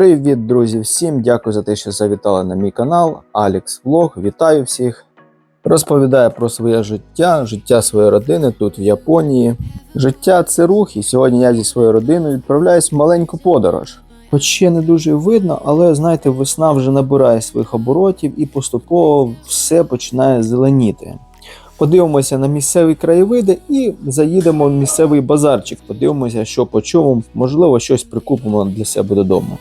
Привіт, друзі! Всім дякую за те, що завітали на мій канал. Алекс Влог. Вітаю всіх. Розповідаю про своє життя, життя своєї родини тут в Японії. Життя це рух, і сьогодні я зі своєю родиною відправляюсь в маленьку подорож. Хоч ще не дуже видно, але знаєте, весна вже набирає своїх оборотів і поступово все починає зеленіти. Подивимося на місцеві краєвиди і заїдемо в місцевий базарчик. Подивимося, що по чому, можливо, щось прикупимо для себе додому.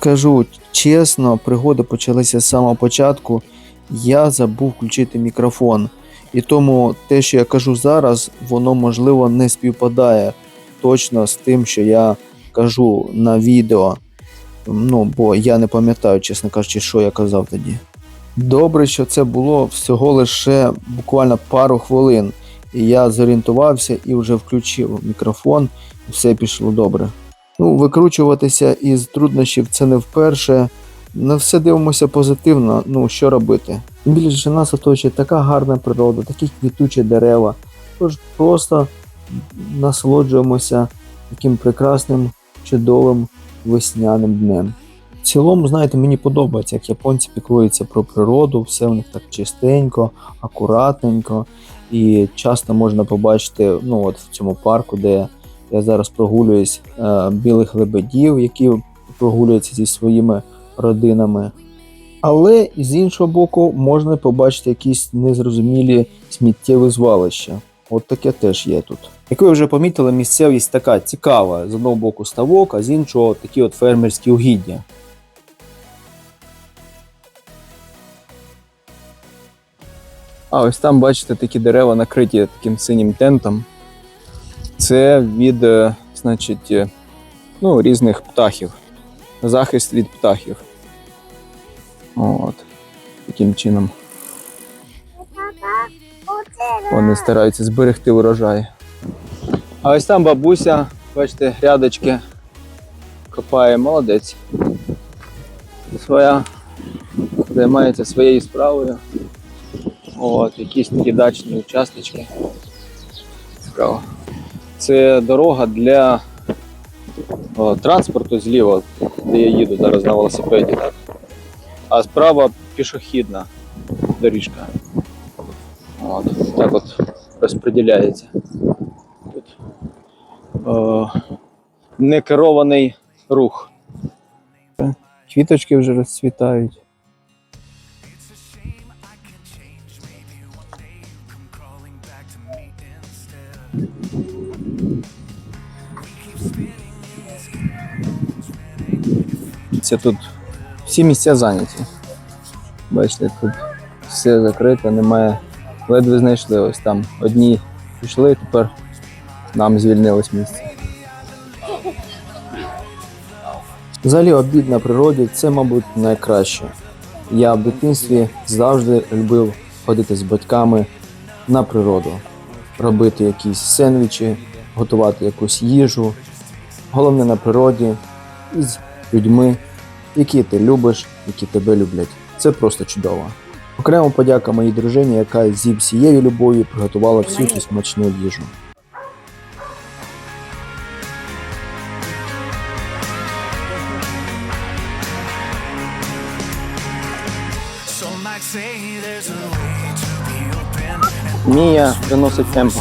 Скажу чесно, пригоди почалися з самого початку. Я забув включити мікрофон. І тому те, що я кажу зараз, воно можливо не співпадає точно з тим, що я кажу на відео. Ну, бо я не пам'ятаю, чесно кажучи, що я казав тоді. Добре, що це було всього лише буквально пару хвилин. І я зорієнтувався і вже включив мікрофон, і все пішло добре. Ну, викручуватися із труднощів це не вперше. На все дивимося позитивно, ну що робити. Тим більше нас оточує така гарна природа, такі квітучі дерева. Тож просто насолоджуємося таким прекрасним, чудовим весняним днем. В цілому, знаєте, мені подобається, як японці піклуються про природу, все в них так чистенько, акуратненько. І часто можна побачити ну, от в цьому парку, де я зараз прогулююсь, е, білих лебедів, які прогулюються зі своїми родинами. Але з іншого боку, можна побачити якісь незрозумілі сміттєві звалища. От таке теж є тут. Як ви вже помітили, місцевість така цікава. З одного боку ставок, а з іншого такі от фермерські угіддя. А ось там, бачите, такі дерева накриті таким синім тентом. Це від, е, значить, е, ну, різних птахів. Захист від птахів. От. Таким чином. Вони стараються зберегти урожай. А ось там бабуся, бачите, рядочки копає, молодець. Своя займається своєю справою. От, якісь такі дачні участочки. Цікаво. Це дорога для транспорту зліва, де я їду зараз на велосипеді. А справа пішохідна доріжка. От, так от розподіляється. Тут о, некерований рух. Квіточки вже розцвітають. Це тут всі місця зайняті. Бачите, тут все закрито, немає. Ледве знайшли ось там. Одні пішли, тепер нам звільнилось місце. Взагалі обід на природі це, мабуть, найкраще. Я в дитинстві завжди любив ходити з батьками на природу, робити якісь сендвічі, готувати якусь їжу. Головне на природі із людьми, які ти любиш, які тебе люблять. Це просто чудово. Окремо подяка моїй дружині, яка зі всією любов'ю приготувала всю цю смачну їжу. Мія приносить темпо.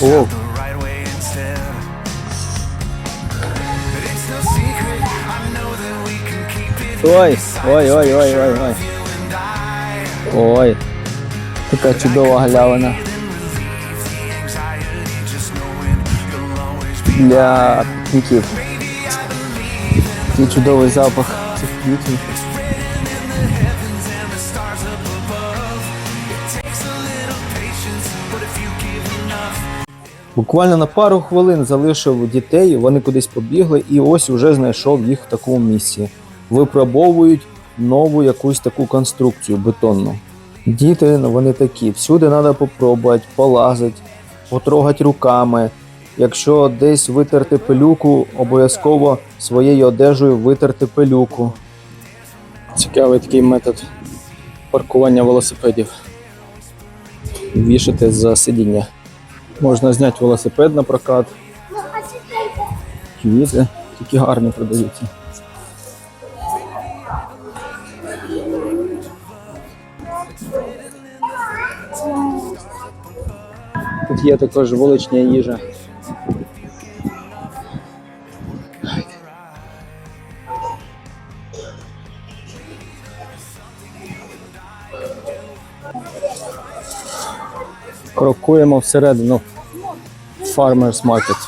it Ой, inside ой, ой, ой, ой, ой. you and I. Ой, така чудова галявина Then relieve the anxiety just knowing you'll always be для пікніків. Maybe I believe in Такий чудовий запах цих квітів. Буквально на пару хвилин залишив дітей, вони кудись побігли, і ось уже знайшов їх в такому місці. Випробовують нову якусь таку конструкцію бетонну. Діти, ну вони такі, всюди треба попробувати, полазити, потрогати руками. Якщо десь витерти пилюку, обов'язково своєю одежею витерти пилюку. Цікавий такий метод паркування велосипедів. Вішати за сидіння. Можна зняти велосипед на прокат. Квіти такі гарні продаються. Тут є також вуличня їжа. Крокуємо всередину Farmers Market.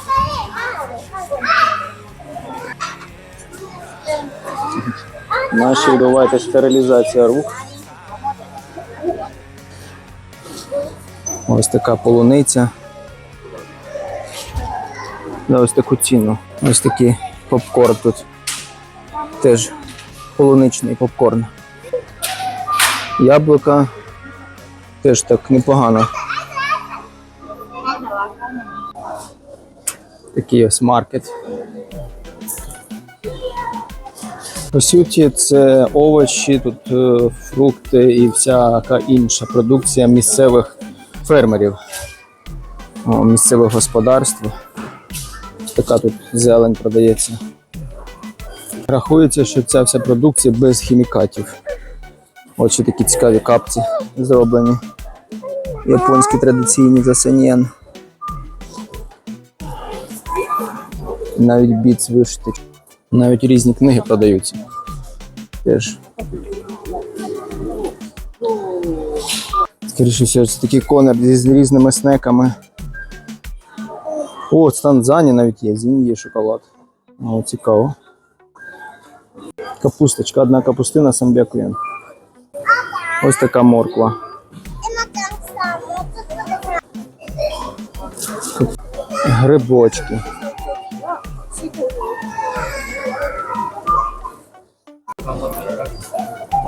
Наші відбувається стерилізація рук. Ось така полуниця. За ось таку ціну. Ось такий попкорн тут. Теж полуничний попкорн. Яблука теж так непогано. Такий ось. По суті, це овочі, тут е, фрукти і всяка інша продукція місцевих фермерів, місцевих господарств. Така тут зелень продається. Рахується, що ця вся продукція без хімікатів. Ось такі цікаві капці зроблені. Японські традиційні за Навіть біц вишити. Навіть різні книги продаються. Теж. Скоріше всього, це такий конер з різними снеками. О, з Танзані навіть є, з Індії шоколад. О, цікаво. Капусточка, одна капустина самбякуєн. Ось така морква. Грибочки.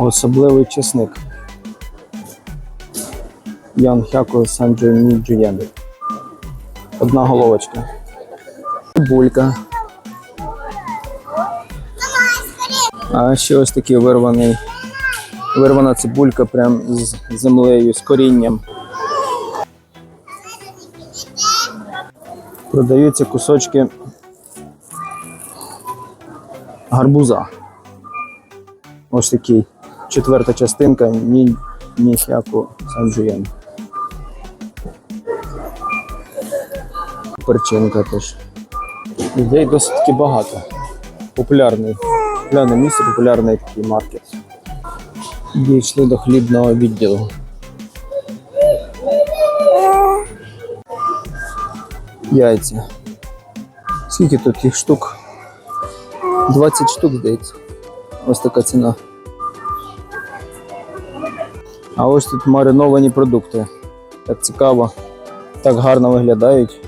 Особливий чесник. Ян Хяко Санджуні Джуєн. Одна головочка. Булька. А ще ось такий вирваний. Вирвана цибулька прям з землею, з корінням. Продаються кусочки гарбуза. Ось такий четверта частинка ні, ніхяку санджуєн. Перчинка теж. Людей досить багато. Популярний. Популярне місце, популярний такий маркет. Дійшли до хлібного відділу. Яйця. Скільки тут їх штук? 20 штук, здається. Ось така ціна. А ось тут мариновані продукти. Так цікаво, так гарно виглядають.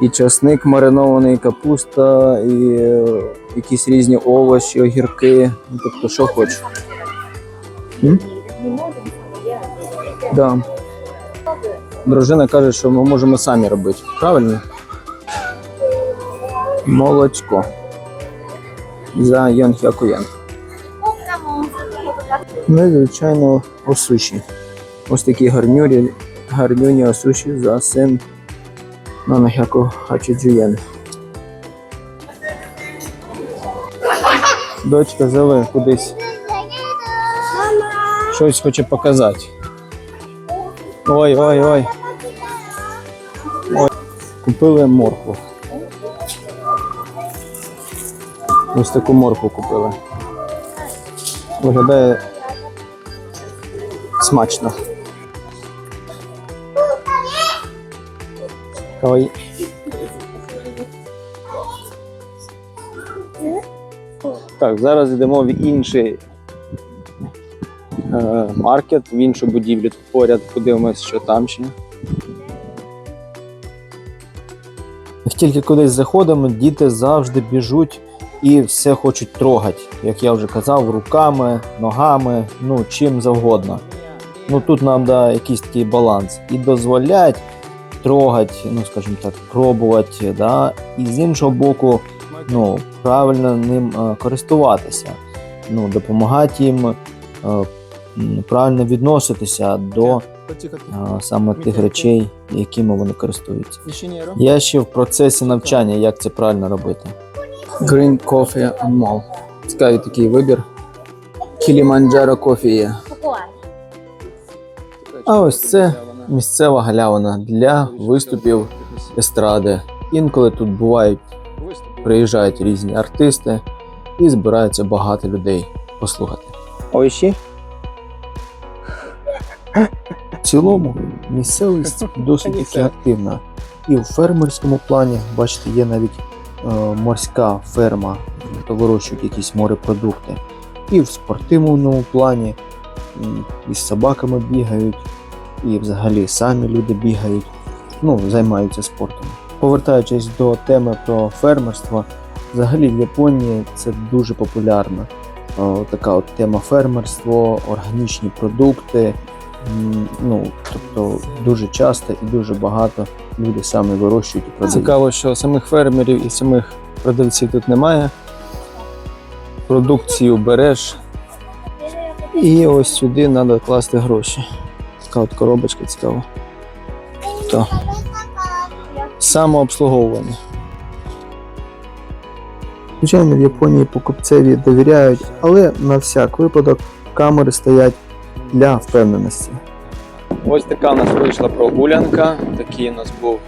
І часник маринований, і капуста, і е, якісь різні овочі, огірки. Ну, тобто, що хочеш. Да. Дружина каже, що ми можемо самі робити. Правильно? Молочко. За Йонхякуян. Ну і звичайно осуші. Ось такі гарнюрі, гарнюні осуші за син Нанахяку Хачіджуєн. Дочка зове кудись. Щось хоче показати. Ой, ой, ой. Ой. Купили моркву. Ось таку моркву купили. Виглядає смачно. Кавай. Так, зараз йдемо в інший е, маркет, в іншу будівлю поряд, подивимось, що там ще. Як тільки кудись заходимо, діти завжди біжуть і все хочуть трогати, як я вже казав, руками, ногами, ну чим завгодно. Ну тут нам да якийсь такий баланс. І дозволять трогати, ну скажімо так, пробувати, да? і з іншого боку, ну, правильно ним е, користуватися, ну, допомагати їм е, правильно відноситися до а, саме тих речей, якими вони користуються. Я ще в процесі навчання, як це правильно робити. Green Coffee and Mall. Цікавий такий вибір. Kilimanjaro Coffee є. А ось це місцева галявина для виступів естради. Інколи тут бувають, приїжджають різні артисти і збирається багато людей послухати. Ось В цілому місцевість досить таки активна. І в фермерському плані, бачите, є навіть е, морська ферма, то вирощують якісь морепродукти. І в спортивному плані м, і з собаками бігають, і взагалі самі люди бігають, ну, займаються спортом. Повертаючись до теми про фермерство, взагалі в Японії це дуже популярна е, така от тема фермерство, органічні продукти. Ну, тобто дуже часто і дуже багато люди самі вирощують і продають. Цікаво, що самих фермерів і самих продавців тут немає. Продукцію береш і ось сюди треба класти гроші. Така от коробочка цікава. То. Самообслуговування. Звичайно, в Японії покупцеві довіряють, але на всяк випадок камери стоять для впевненості. Ось така у нас вийшла прогулянка. Такий у нас був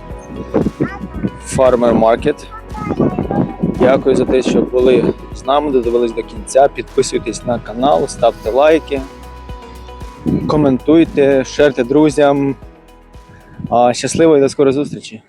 фармер маркет. Дякую за те, що були з нами, додивились до кінця. Підписуйтесь на канал, ставте лайки, коментуйте, шерте друзям. Щасливо і до скорої зустрічі!